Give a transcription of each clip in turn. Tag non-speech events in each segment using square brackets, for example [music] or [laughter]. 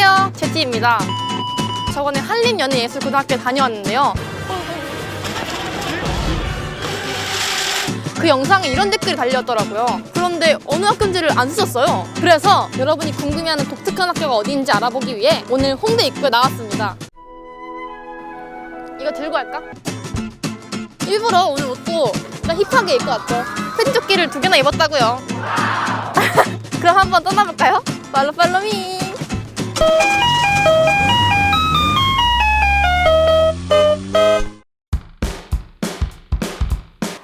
안녕하세요. 제티입니다. 저번에 한림연예예술고등학교에 다녀왔는데요. 그 영상에 이런 댓글이 달렸더라고요. 그런데 어느 학교인지를 안 쓰셨어요. 그래서 여러분이 궁금해하는 독특한 학교가 어디인지 알아보기 위해 오늘 홍대 입구에 나왔습니다. 이거 들고 할까? 일부러 오늘 옷도 좀 힙하게 입고 왔죠. 팬조끼를 두 개나 입었다고요. [laughs] 그럼 한번 떠나볼까요? 팔로 팔로미.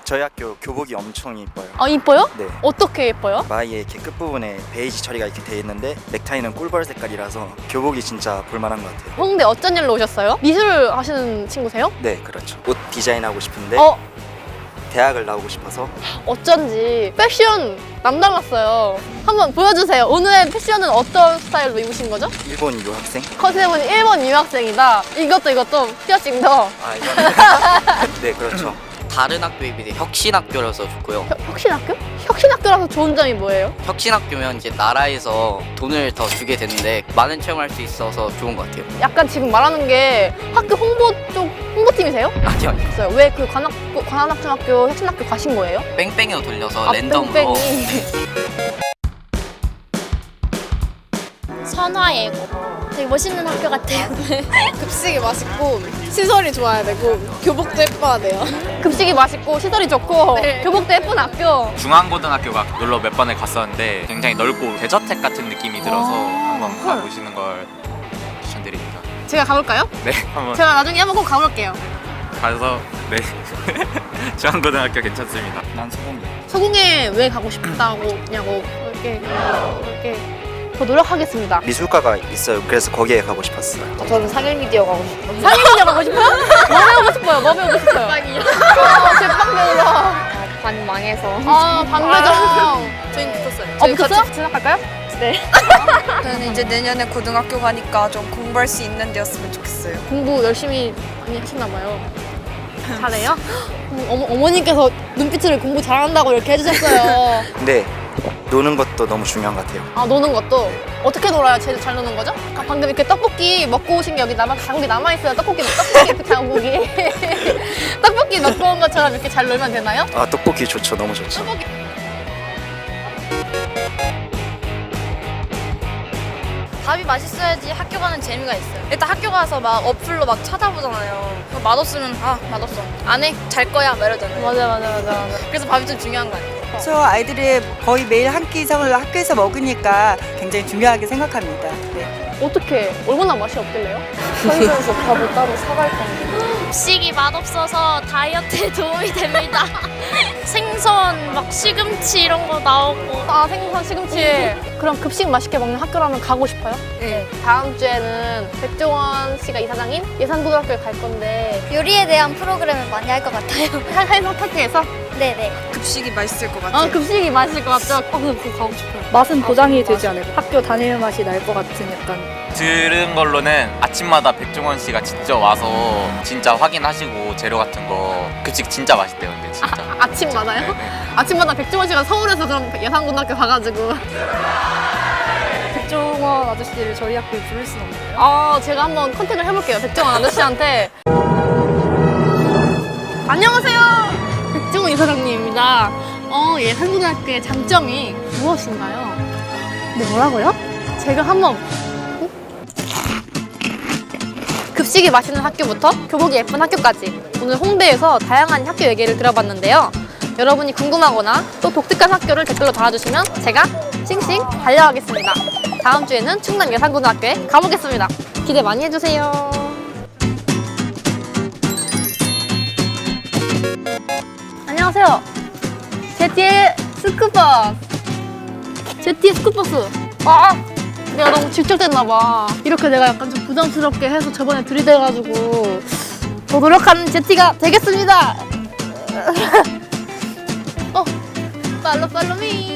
저희 학교 교복이 엄청 이뻐요. 아 이뻐요? 네. 어떻게 예뻐요? 마이에 이렇게 끝부분에 베이지 처리가 이렇게 돼 있는데 넥타이는 꿀벌 색깔이라서 교복이 진짜 볼만한 것 같아요. 홍대 어쩐 일로 오셨어요? 미술 하시는 친구세요? 네, 그렇죠. 옷 디자인하고 싶은데 어 대학을 나오고 싶어서 어쩐지 패션 남달랐어요. 한번 보여주세요. 오늘의 패션은 어떤 스타일로 입으신 거죠? 일본 유학생? 컨셉은 일본 유학생이다. 이것도 이것도 피어싱도 아, 이거는 [laughs] 네, 그렇죠. 다른 학교에 비해 혁신학교라서 좋고요. 혁- 혁신학교? 혁신학교라서 좋은 점이 뭐예요? 혁신학교면 이제 나라에서 돈을 더 주게 되는데 많은 체험할 수 있어서 좋은 것 같아요. 약간 지금 말하는 게 학교 홍보 쪽 홍보팀이세요? [laughs] 아니요, 아니요. 있어요. 왜 그 관악고 관악중학교 혁신학교 가신 거예요? 뺑뺑이로 돌려서 아, 랜덤으로 뺑뺑이. [laughs] 선화예고 되게 멋있는 학교 같아요. [laughs] 급식이 맛있고 시설이 좋아야 되고 교복도 예뻐야 돼요. 급식이 맛있고 시설이 좋고 [laughs] 네. 교복도 예쁜 학교. 중앙고등학교가 놀러 몇 번을 갔었는데 굉장히 넓고 대저택 같은 느낌이 들어서 아, 한번 헐. 가보시는 걸 추천드립니다. 제가 가볼까요? 네, 한번 제가 나중에 한번 꼭 가볼게요. 가서 네 [laughs] 중앙고등학교 괜찮습니다. 난 소공이. 서궁에 왜 가고 싶다고 냐고 이렇게 이렇게 더 노력하겠습니다. 미술과가 있어요. 그래서 거기에 가고 싶었어요. 저는 상일 미디어 가고 싶어요. 상임이녀 가고 싶어요? 뭐 배우고 싶어요? 뭐 배우고 싶어요? 빵이요. 어, 제빵 배우러. 반 망해서. 아, 방배정. 저희는 붙었어요. 어, 붙었어요? 진학할까요? 저는 이제 내년에 고등학교 가니까 좀 공부할 수 있는 데였으면 좋겠어요. 공부 열심히 많이 하셨나 봐요. 잘해요? 음, [gasps] 어머, 어머님께서 눈빛을 공부 잘한다고 이렇게 해주셨어요. 근데 노는 것도 너무 중요한 것 같아요. 아 노는 것도 어떻게 놀아야 제일 잘 노는 거죠? 아, 방금 이렇게 떡볶이 먹고 오신 게 여기 남아 자국이 남아 있어요. 떡볶이 떡볶이 자국이 [laughs] 떡볶이 먹고 온 것처럼 이렇게 잘 놀면 되나요? 아, 떡볶이 좋죠. 너무 좋죠. 떡볶이 밥이 맛있어야지 학교 가는 재미가 있어요. 일단 학교 가서 막 어플로 막 찾아보잖아요. 그럼 맛없으면 아 맛없어. 안 해? 잘 거야? 막 이러잖아요. 맞아 맞아 맞아 맞아. 그래서 밥이 좀 중요한 거 같아요. 그래서 아이들이 거의 매일 한 끼 이상을 학교에서 먹으니까 굉장히 중요하게 생각합니다. 네. 어떻게 얼마나 맛이 없길래요? 편의점에서 밥을 따로 사갈 건데. 급식이 맛없어서 다이어트에 도움이 됩니다. [laughs] 생선 막 시금치 이런 거 나오고 아 생선 시금치. 그럼 급식 맛있게 먹는 학교라면 가고 싶어요? 네. 다음 주에는 백종원 씨가 이사장인 예산고등학교에 갈 건데 요리에 대한 프로그램을 많이 할 것 같아요. 해서 학교에서 네네. 급식이 맛있을 것 같아요. 아 급식이 맛있을 것 같죠? 어, 그거 그거 가고 싶어요. 맛은 보장이 되지 않을까? 학교 다니는 맛이 날 것 같은 약간 들은 걸로는 아침마다 백종원 씨가 직접 와서 진짜 확인하시고 재료 같은 거 급식 진짜 맛있대요, 근데 진짜. 아침마다요? 네네. 아침마다 백종원 씨가 서울에서 그럼 예산고등학교 가가지고 백종원 아저씨를 저희 학교에 부를 수는 없나요? 아 제가 한번 컨택을 해볼게요 백종원 아저씨한테 [laughs] 안녕하세요 이사장님입니다 어 예산고등학교의 장점이 무엇인가요? 네 뭐라고요? 제가 한번 응? 급식이 맛있는 학교부터 교복이 예쁜 학교까지 오늘 홍대에서 다양한 학교 얘기를 들어봤는데요 여러분이 궁금하거나 또 독특한 학교를 댓글로 달아주시면 제가 싱싱 달려가겠습니다 다음 주에는 충남 예산고등학교에 가보겠습니다. 기대 많이 해주세요. 안녕하세요. 제티의 스쿠버스. 제티의 스쿠버스. 아! 내가 너무 집착됐나봐. 이렇게 내가 약간 좀 부담스럽게 해서 저번에 들이대가지고 더 노력하는 제티가 되겠습니다. [laughs] 어, 팔로 팔로미.